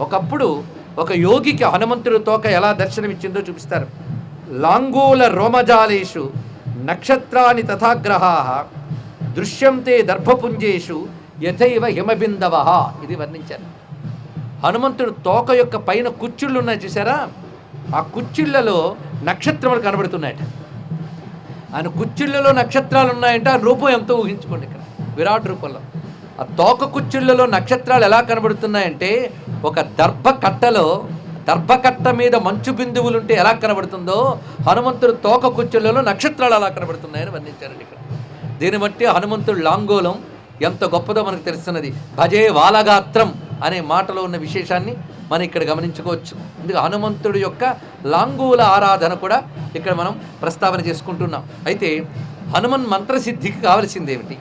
ఒకప్పుడు ఒక యోగికి హనుమంతుడి తోక ఎలా దర్శనమిచ్చిందో చూపిస్తారు. లాంగూల రోమజాలేషు నక్షత్రాని తథాగ్రహా దృశ్యంతే దర్భపుంజేషు యథైవ హిమబిందవ ఇది వర్ణించారు. హనుమంతుడు తోక యొక్క పైన కుచ్చుళ్ళు ఉన్నాయి చూసారా? ఆ కుచ్చిళ్ళలో నక్షత్రములు కనబడుతున్నాయట. ఆయన కుచ్చుళ్ళలో నక్షత్రాలు ఉన్నాయంటే ఆ రూపం ఎంతో ఊహించుకోండి ఇక్కడ. విరాట్ రూపంలో. ఆ తోక కుచ్చుళ్ళలో నక్షత్రాలు ఎలా కనబడుతున్నాయంటే ఒక దర్భకట్టలో దర్భకట్ట మీద మంచు బిందువులు ఉంటే ఎలా కనబడుతుందో హనుమంతుడు తోక కుచ్చులలో నక్షత్రాలు అలా కనబడుతున్నాయని వర్ణించారండి ఇక్కడ. దీన్ని బట్టి హనుమంతుడు లాంగోలం ఎంత గొప్పదో మనకు తెలుస్తున్నది. భజే వాలగాత్రం అనే మాటలో ఉన్న విశేషాన్ని మనం ఇక్కడ గమనించుకోవచ్చు. ఎందుకు హనుమంతుడి యొక్క లాంగూల ఆరాధన కూడా ఇక్కడ మనం ప్రస్తావన చేసుకుంటున్నాం. అయితే హనుమన్ మంత్రసిద్ధికి కావలసిందేమిటి?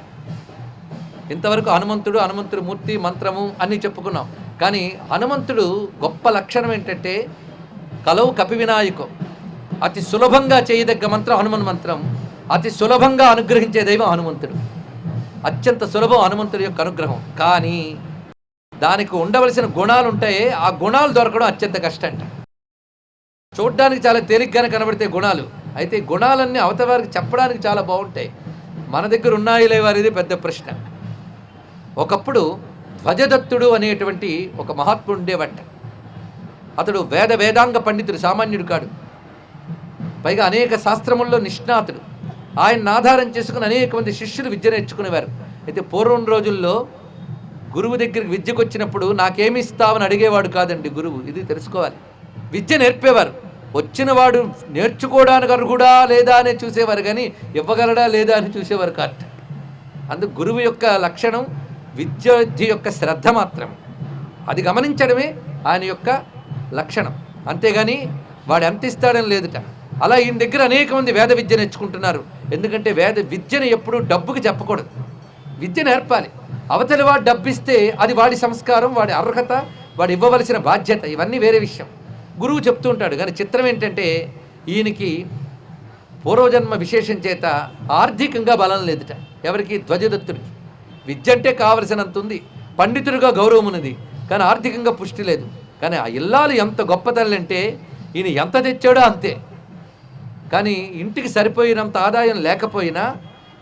ఇంతవరకు హనుమంతుడు హనుమంతుడు మూర్తి మంత్రము అన్నీ చెప్పుకున్నాం. కానీ హనుమంతుడు గొప్ప లక్షణం ఏంటంటే కలవు కపి వినాయకం. అతి సులభంగా చేయదగ్గ మంత్రం హనుమన్ మంత్రం. అతి సులభంగా అనుగ్రహించే దైవం హనుమంతుడు. అత్యంత సులభం హనుమంతుడి యొక్క అనుగ్రహం. కానీ దానికి ఉండవలసిన గుణాలు ఉంటాయి. ఆ గుణాలు దొరకడం అత్యంత కష్టం చూడడానికి చాలా తేలిగ్గానే కనబడితే గుణాలు. అయితే గుణాలన్నీ అవతల వారికి చెప్పడానికి చాలా బాగుంటాయి. మన దగ్గర ఉన్నాయి లేవా పెద్ద ప్రశ్న. ఒకప్పుడు ధ్వజదత్తుడు అనేటువంటి ఒక మహాత్ముడు ఉండేవట. అతడు వేద వేదాంగ పండితుడు సామాన్యుడు కాడు. పైగా అనేక శాస్త్రముల్లో నిష్ణాతుడు. ఆయన ఆధారం చేసుకుని అనేక మంది శిష్యులు విద్య నేర్చుకునేవారు. అయితే పూర్వం రోజుల్లో గురువు దగ్గరికి విద్యకు వచ్చినప్పుడు నాకేమి ఇస్తావని అడిగేవాడు కాదండి గురువు. ఇది తెలుసుకోవాలి. విద్య నేర్పేవారు. వచ్చినవాడు నేర్చుకోవడానికి అర్హుడా లేదా అని చూసేవారు కానీ ఇవ్వగలడా లేదా అని చూసేవారు కాదు. అందుకు గురువు యొక్క లక్షణం విద్యార్థి యొక్క శ్రద్ధ మాత్రం. అది గమనించడమే ఆయన యొక్క లక్షణం. అంతేగాని వాడు ఎంత ఇస్తాడని లేదుట. అలా ఈయన దగ్గర అనేక మంది వేద విద్య నేర్చుకుంటున్నారు. ఎందుకంటే వేద విద్యను ఎప్పుడూ డబ్బుకి చెప్పకూడదు. విద్య నేర్పాలి. అవతలి వాడు డబ్బిస్తే అది వాడి సంస్కారం వాడి అర్హత వాడు ఇవ్వవలసిన బాధ్యత ఇవన్నీ వేరే విషయం. గురువు చెప్తూ ఉంటాడు కానీ చిత్రం ఏంటంటే ఈయనకి పూర్వజన్మ విశేషం చేత ఆర్థికంగా బలం లేదుట. ఎవరికి? ధ్వజదత్తుడికి. విద్య అంటే కావలసినంత ఉంది పండితుడిగా గౌరవం ఉన్నది కానీ ఆర్థికంగా పుష్టి లేదు. కానీ ఆ ఇల్లాలు ఎంత గొప్ప అంటే ఈయన ఎంత తెచ్చాడో అంతే. కానీ ఇంటికి సరిపోయినంత ఆదాయం లేకపోయినా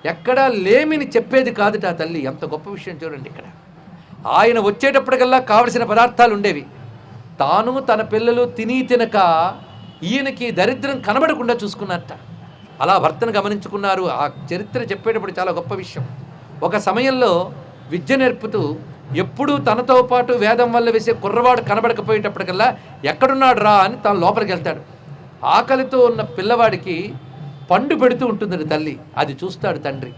ఎక్కడా లేమిని చెప్పేది కాదుట ఆ తల్లి. ఎంత గొప్ప విషయం చూడండి ఇక్కడ. ఆయన వచ్చేటప్పటికల్లా కావలసిన పదార్థాలు ఉండేవి. తాను తన పిల్లలు తిని తినక ఈయనకి దరిద్రం కనబడకుండా చూసుకున్నట్ట. అలా భర్తను గమనించుకున్నారు. ఆ చరిత్ర చెప్పేటప్పుడు చాలా గొప్ప విషయం. ఒక సమయంలో విద్య నేర్పుతూ ఎప్పుడూ తనతో పాటు వేదం వల్ల వేసే కుర్రవాడు కనబడకపోయేటప్పటికల్లా ఎక్కడున్నాడు రా అని తన లోపలికి వెళ్తాడు. ఆకలితో ఉన్న పిల్లవాడికి పండు పెడుతూ ఉంటుంది తల్లి. అది చూస్తాడు తండ్రి.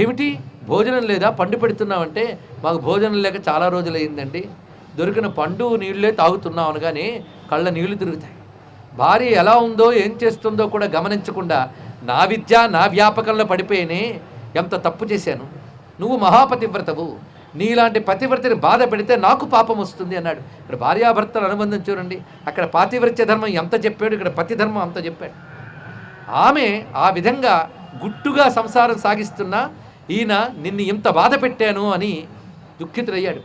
ఏమిటి? భోజనం లేదా? పండు పెడుతున్నామంటే మాకు భోజనం లేక చాలా రోజులైందండి దొరికిన పండు నీళ్ళే తాగుతున్నాం అనగానే కళ్ళ నీళ్ళు తిరుగుతాయి. భార్య ఎలా ఉందో ఏం చేస్తుందో కూడా గమనించకుండా నా విద్య నా వ్యాపకంలో పడిపోయినే ఎంత తప్పు చేశాను? నువ్వు మహాపతివ్రతవు. నీలాంటి పతివ్రతని బాధ పెడితే నాకు పాపం వస్తుంది అన్నాడు. ఇక్కడ భార్యాభర్తలు అనుబంధం చూడండి. అక్కడ పాతివ్రత్య ధర్మం ఎంత చెప్పాడు? ఇక్కడ పతి ధర్మం అంత చెప్పాడు. ఆమె ఆ విధంగా గుట్టుగా సంసారం సాగిస్తున్నా ఈయన నిన్ను ఇంత బాధ పెట్టాను అని దుఃఖితుడయ్యాడు.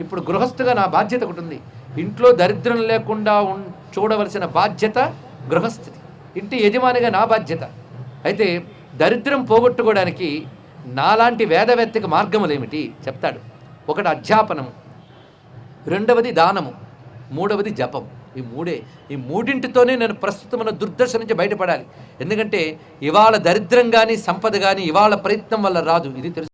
ఇప్పుడు గృహస్థుగా నా బాధ్యత ఒకటి ఉంది. ఇంట్లో దరిద్రం లేకుండా ఉం చూడవలసిన బాధ్యత గృహస్థితి ఇంటి యజమానిగా నా బాధ్యత. అయితే దరిద్రం పోగొట్టుకోవడానికి నాలాంటి వేదవేత్తకి మార్గములేమిటి? చెప్తాడు. ఒకటి అధ్యాపనము. రెండవది దానము. మూడవది జపం. ఈ మూడే ఈ మూడింటితోనే నేను ప్రస్తుతం ఉన్న దుర్దశ నుంచి బయటపడాలి. ఎందుకంటే ఇవాళ దరిద్రం కానీ సంపద కానీ ఇవాళ ప్రయత్నం వల్ల రాదు. ఇది తెలుసు.